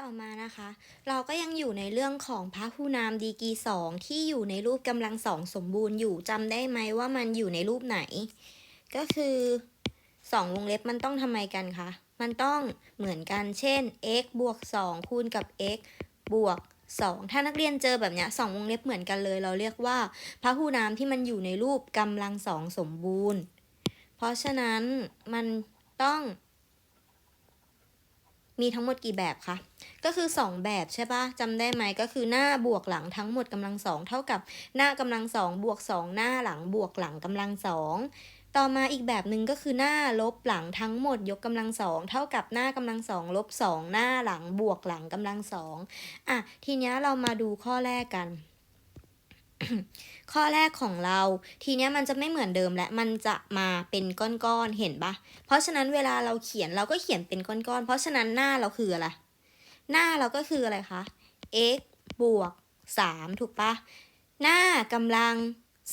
ต่อมานะคะ เราก็ยังอยู่ในเรื่องของพระผู้นามดีกีสองที่อยู่ในรูปกำลังสองสมบูรณ์อยู่จำได้ไหมว่ามันอยู่ในรูปไหน ก็คือสองวงเล็บมันต้องทำไมกันคะ มันต้องเหมือนกัน เช่น x บวก 2 คูณกับ x บวก 2 ถ้านักเรียนเจอแบบเนี้ยสองวงเล็บเหมือนกันเลย เราเรียกว่าพระหูนามที่มันอยู่ในรูปกำลังสองสมบูรณ์ เพราะฉะนั้นมันต้อง มีทั้งหมดกี่แบบคะ ก็คือ 2 แบบใช่ปะจำได้ไหมก็คือหน้าบวกหลังทั้งหมดกำลังสองเท่ากับหน้ากำลังสองบวกสองหน้าหลังบวกหลังกำลังสองต่อมาอีกแบบหนึ่งก็คือหน้าลบหลังทั้งหมดยกกำลังสองเท่ากับหน้ากำลังสองลบสองหน้าหลังบวกหลังกำลังสองอะทีนี้เรามาดูข้อแรกกัน ข้อแรกของเรา ทีเนี้ยมันจะไม่เหมือนเดิมและมันจะมาเป็นก้อนๆเห็นปะเพราะฉะนั้นเวลาเราเขียนเราก็เขียนเป็นก้อนๆเพราะฉะนั้นหน้าเราคืออะไร หน้าเราก็คืออะไรคะ x บวก 3 ถูกปะหน้ากำลัง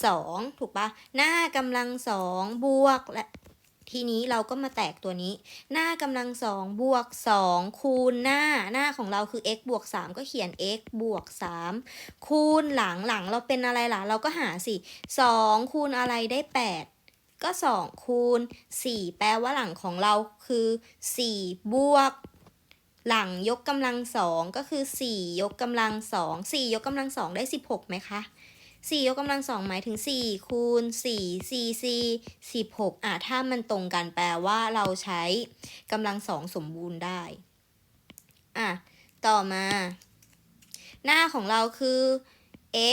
2 ถูกปะหน้ากำลัง 2 บวกและ ทีนี้เราก็มาแตกตัวนี้ หน้ากำลัง2บวก2คูณหน้าหน้าของเราคือ x บวก3ก็เขียน x บวก3คูณหลังหลังเราเป็นอะไรล่ะเราก็หาสิ2คูณอะไรได้8ก็2คูณ4แปลว่าหลังของเราคือ4บวกหลังยกกำลังสองก็คือ 4 ยกกำลังสอง4ยกกำลังสองได้ 16ไหมคะ 4 ยกกำลังสองหมายถึง 4 คูณ4 4 4 16 อะถ้ามันตรงกันแปลว่าเราใช้กำลังสองสมบูรณ์ได้ อะ ต่อมา หน้าของเราคือ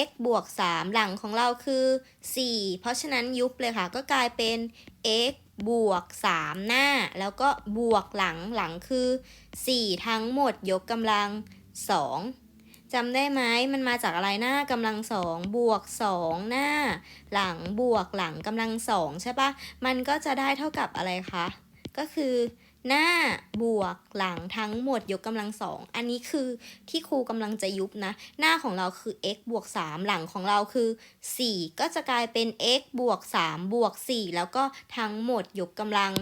x บวก 3 หลังของเราคือ 4 เพราะฉะนั้นยุบเลยค่ะ ก็กลายเป็น x บวก 3 หน้า แล้วก็บวกหลังหลังคือ 4 ทั้งหมดยกกำลัง 2 จำได้ไหมมันมาจากอะไรหน้ากำลังสองบวก2หน้า หลังบวกหลังกำลังสองใช่ปะมันก็จะได้เท่ากับอะไรคะก็คือหน้าบวกหลังทั้งหมดยกกำลังสอง อันนี้คือที่ครูกำลังจะยุบนะ หน้าของเราคือ x บวก 3 หลังของเราคือ 4 ก็จะกลายเป็น x บวก 3 บวก 4 แล้วก็ทั้งหมดยกกำลัง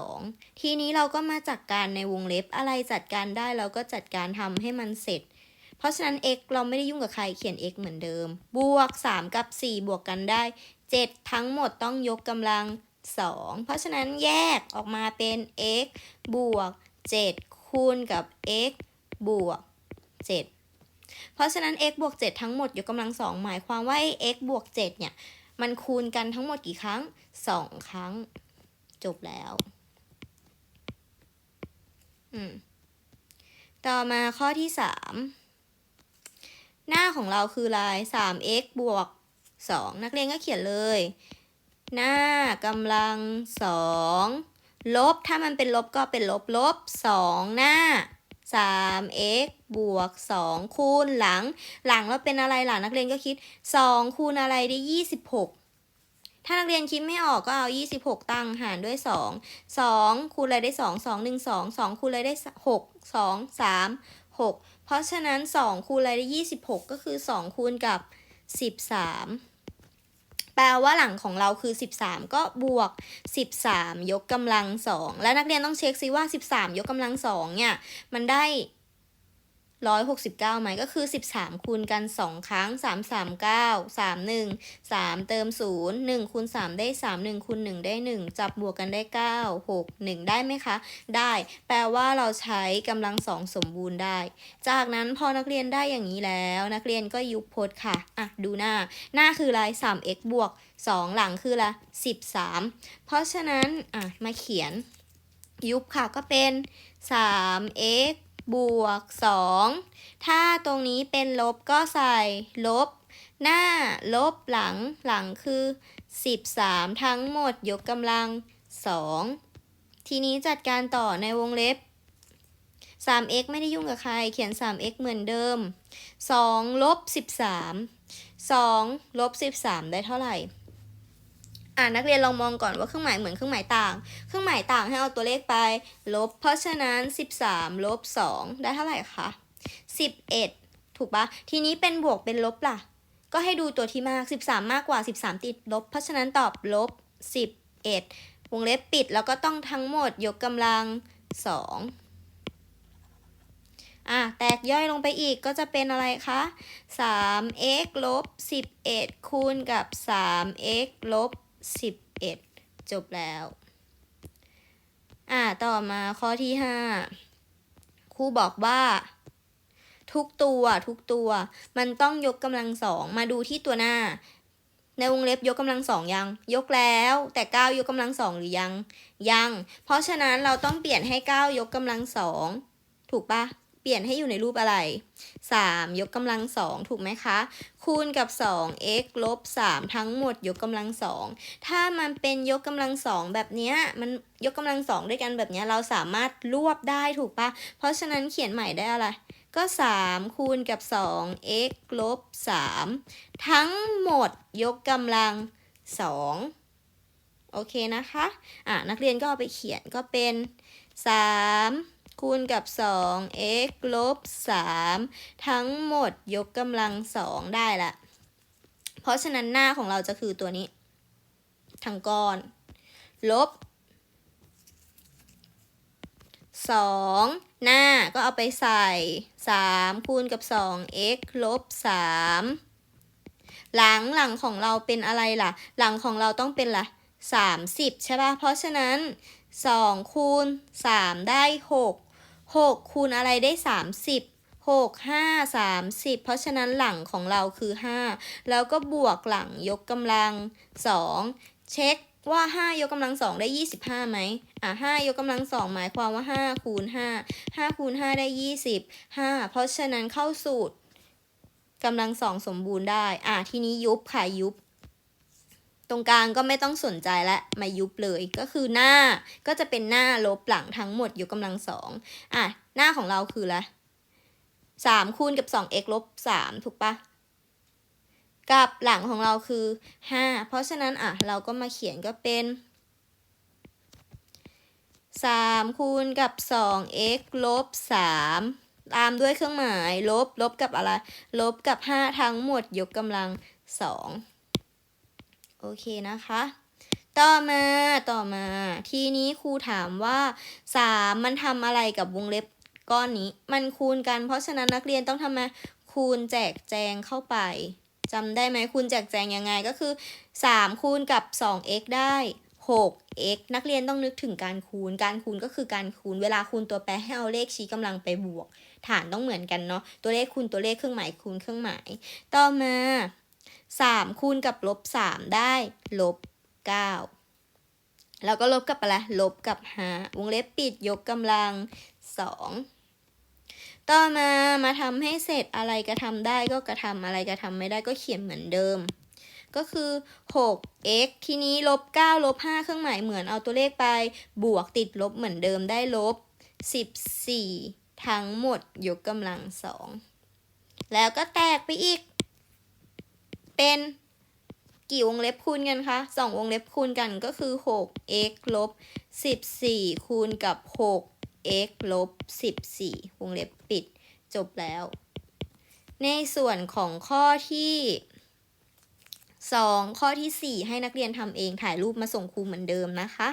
2ทีนี้เราก็มาจัดกการในวงเล็บอะไรจัดการได้เราก็จัดการทำให้มันเสร็จ เพราะฉะนั้น x เราไม่ได้ยุ่งกับใครเขียน x เหมือนเดิม บวก 3 กับ 4 บวกกันได้ 7 ทั้งหมดต้องยกกำลัง 2 เพราะฉะนั้นแยกออกมาเป็น x บวก 7 คูณกับ x บวก 7 เพราะฉะนั้น x บวก 7 ทั้งหมดยกกำลัง 2 หมายความว่า x บวก 7 เนี่ย มันคูณกันทั้งหมดกี่ครั้ง 2 ครั้ง จบแล้ว อืมต่อมาข้อที่ 3 หน้าของเราคือลาย 3x บวก 2 นักเรียนก็เขียนเลย หน้ากำลังสองลบ ถ้ามันเป็นลบก็เป็นลบลบสองหน้า 3x บวก 2 คูณหลัง หลังเราเป็นอะไรหล่ะนักเรียนก็คิด 2 คูณอะไรได้ 26 ถ้านักเรียนคิดไม่ออกก็เอา 26 ตั้งหารด้วย 2 2 คูณอะไรได้ 2 2 1 2 2 คูณอะไรได้ 6 2 3 6 เพราะฉะนั้น 2 คูณอะไรได้26 ก็คือ 2 คูณกับ 13 แปลว่าหลังของเราคือ 13 ก็บวก 13 ยกกำลัง 2 และนักเรียนต้องเช็คซิว่า 13 ยกกำลัง2เนี่ย มันได้ 169ไหมก็คือ 13 คูณกัน 2 ครั้ง 3 3 9 3 1 3 เติม 0 1คูณ3ได้ 3 1คูณ1ได้ 1 จับบวกกันได้ 9 6 1 ได้ไหมคะ ได้ แปลว่าเราใช้กำลัง2สมบูรณ์ได้ จากนั้นพอนักเรียนได้อย่างนี้แล้ว นักเรียนก็ยุบพจน์ค่ะ อะ ดูหน้า หน้าคืออะไร 3x บวก 2 หลังคือละ13 เพราะฉะนั้น อะ มาเขียนยุบค่ะก็เป็น 3x บวก 2 ถ้าตรงนี้เป็นลบก็ใส่ลบ หน้า ลบหลัง หลังคือ 13 ทั้งหมดยกกำลัง 2 ทีนี้จัดการต่อในวงเล็บ 3x ไม่ได้ยุ่งกับใคร เขียน 3x เหมือนเดิม 2 ลบ 13 2 ลบ 13 ได้เท่าไหร่ อ่านักเรียนลองมองก่อนว่าเครื่องหมายเหมือนเครื่องหมายต่าง เครื่องหมายต่างให้เอาตัวเลขไป ลบ เพราะฉะนั้น 13 ลบ 2 ได้เท่าไหร่คะ 11 ถูกปะทีนี้เป็นบวกเป็นลบล่ะ ก็ให้ดูตัวที่มาก 13 มากกว่า 13 ติดลบ เพราะฉะนั้นตอบลบ 11 วงเล็บปิดแล้วก็ต้องทั้งหมดยกกำลัง 2อะแตกย่อยลงไปอีกก็จะเป็นอะไรคะ 3x ลบ 11 คูณกับ 3x ลบ 11 จบแล้ว อะต่อมาข้อที่ 5 ครูบอกว่า ทุกตัวทุกตัว มันต้องยกกำลังสองมาดูที่ตัวหน้า ในวงเล็บยกกำลังสองยัง ยกแล้ว แต่9ยกกำลังสองหรือยัง ยัง เพราะฉะนั้นเราต้องเปลี่ยนให้9ยกกำลังสองถูกปะ เปลี่ยนให้อยู่ในรูปอะไร 3 ยกกำลังสองถูกไหมคะ คูณกับ 2 x ลบ 3 ทั้งหมดยกกำลังสองถ้ามันเป็นยกกำลังสองแบบนี้มันยกกำลังสองด้วยกันแบบนี้เราสามารถรวบได้ถูกปะเพราะฉะนั้นเขียนใหม่ได้อะไร ก็ 3 คูณกับ 2 x ลบ 3 ทั้งหมดยกกำลัง2โอเคนะคะ อะ นักเรียนก็เอาไปเขียนก็เป็น 3 คูณกับ 2 x ลบ 3 ทั้งหมดยกกำลัง 2 ได้ละ เพราะฉะนั้นหน้าของเราจะคือตัวนี้ ทั้งก้อน ลบสองหน้าก็เอาไปใส่สามคูณกับสอง x ลบสามหลังหลังของเราเป็นอะไรล่ะ หลังของเราต้องเป็นละสามสิบใช่ป่ะ เพราะฉะนั้น สองคูณสามได้หกหกคูณอะไรได้สามสิบหกห้าสามสิบเพราะฉะนั้นหลังของเราคือห้าแล้วก็บวกหลังยกกำลังสองเช็คว่า 5 ยกกำลังสองได้ 25ไหมอะ5ยกกำลังสองหมายความว่า 5 คูณ 5 5 คูณ 5 ได้ 20 5 เพราะฉะนั้นเข้าสูตรกำลังสองสมบูรณ์ได้ อะทีนี้ยุบค่ะยุบ ตรงกลางก็ไม่ต้องสนใจและมายุบเลยก็คือหน้าก็จะเป็นหน้าลบหลังทั้งหมดยกกำลังสองอะหน้าของเราคืออะสามคูณกับสอง x ลบสามถูกปะกับหลังของเราคือ5เพราะฉะนั้นอะเราก็มาเขียนก็เป็น3คูณกับ 2x ลบ3ตามด้วยเครื่องหมายลบลบกับอะไร ลบกับ5ทั้งหมดยกกำลัง2 โอเคนะคะ ต่อมาต่อมา ทีนี้ครูถามว่า 3 มันทำอะไรกับวงเล็บก้อนนี้ มันคูณกัน เพราะฉะนั้นนักเรียนต้องทำมาคูณแจกแจงเข้าไปจำได้ไหมคูณแจกแจงยังไงก็คือ 3 คูณกับ 2x ได้ 6x นักเรียนต้องนึกถึงการคูณ การคูณก็คือการคูณ เวลาคูณตัวแปรให้เอาเลขชี้กำลังไปบวก ฐานต้องเหมือนกันเนาะ ตัวเลขคูณตัวเลขเครื่องหมายคูณเครื่องหมาย ต่อมา 3 คูณกับลบ 3 ได้ลบ 9 แล้วก็ลบกับอะไรลบกับ 5 วงเล็บปิดยกกำลัง 2 ต่อมามาทำให้เสร็จอะไรกระทำได้ก็กระทำอะไรกระทำไม่ได้ก็เขียนเหมือนเดิม ก็คือ 6x ทีนี้ลบ 9 ลบ 5 เครื่องหมายเหมือนเอาตัวเลขไป บวกติดลบเหมือนเดิมได้ลบ 14 ทั้งหมดยกกำลัง 2 แล้วก็แตกไปอีก เป็นกี่วงเล็บคูณกันคะสองวงเล็บคูณกันก็คือ 6x ลบ14 คูณกับ6 x ลบ14 วงเล็บปิด จบแล้ว ในส่วนของข้อที่ 2 ข้อที่ 4 ให้นักเรียนทำเองถ่ายรูปมาส่งครูเหมือนเดิมนะคะ